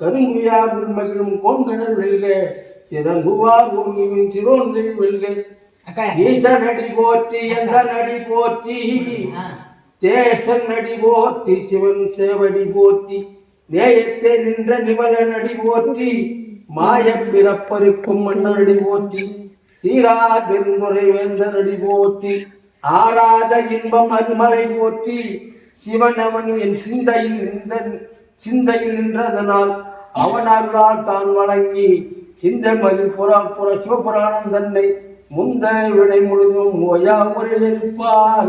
கருங்குயா மகிழும் கோங்கடல் வெல்க திறங்குவார் உருவின் சிரோன்கள் வெல்க அக்கா ஈச நடி போற்றி எந்த நடி போற்றி. தேசன் நடி போற்றி சிவன் சேவடி போற்றி நேயத்தே நின்ற நிமல நடி போற்றி மாயப் பிறப்பருக்கும் மன்னடி போற்றி சீரா பெருந்துரை வேந்த நடி போற்றி ஆராத இன்பம் அருமலை போற்றி சிவன் அவன் என் சிந்தையில் நின்ற சிந்தையில் நின்றதனால் அவன் அருளால் தான் வழங்கி சிந்தமதி புறா புற சிவபுராணம் தன்னை முந்த விடை முழுதும் ஓயா உரையிருப்பார்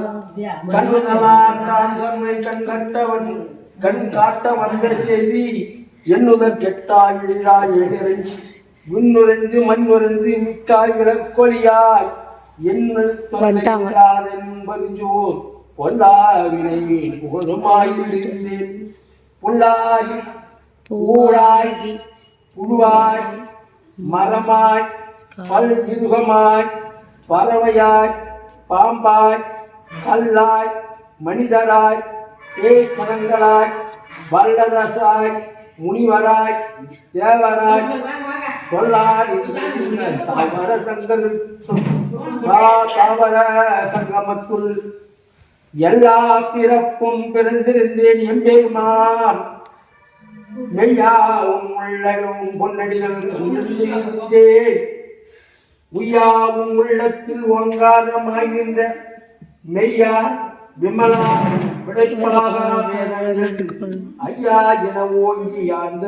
கண்ணுதலார் தான் கண்ணை கண் கட்டவன் கண் காட்ட வந்த செய்தி எண்ணுதல் கெட்டாய் எழிலாய் எழிறங்கி விண்ணுரைந்து மண்ணுரைந்து மிக்காய் விளக்கொழியாய் என்னுள் தொலைக்காதென்பறிஞ்சோர் பொல்லாவினை புகழுமாயிருந்தேன் புல்லாகி பூடாய் புழுவாய் மரமாய் பல் மிருகமாய் பறவையாய் பாம்பாய் கல்லாய் மனிதராய் தேய்கணங்களாய் வல்லரசாய் முனிவராய் தேவராய் சொல்லார் தாவர சங்கமத்துள் எல்லா பிறப்பும் பிறந்திருந்தேன் எம்பெருமான். மெய்யாவும் உள்ளவும் பொன்னடிகள் கண்டிருந்தேன் உய்யாவும் உள்ளத்தில் ஓங்காரமாகின்ற மெய்யா விமலா விடைப்பாக ஐயா என ஓங்கி அந்த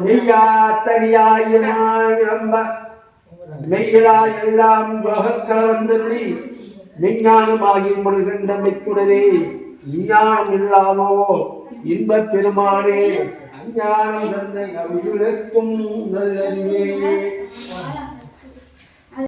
மெய்யா தனியாயினாய் நம்ப. மெய்யிலா எல்லாம் யோகக்கலவந்தல்லி விஞ்ஞானமாகி முருகண்ட மெச்சுடரே விஞ்ஞானம் இல்லாமோ இன்பப் பெருமானே அஞ்ஞானம் தந்த அவிழுக்கும் நல்லறிவே.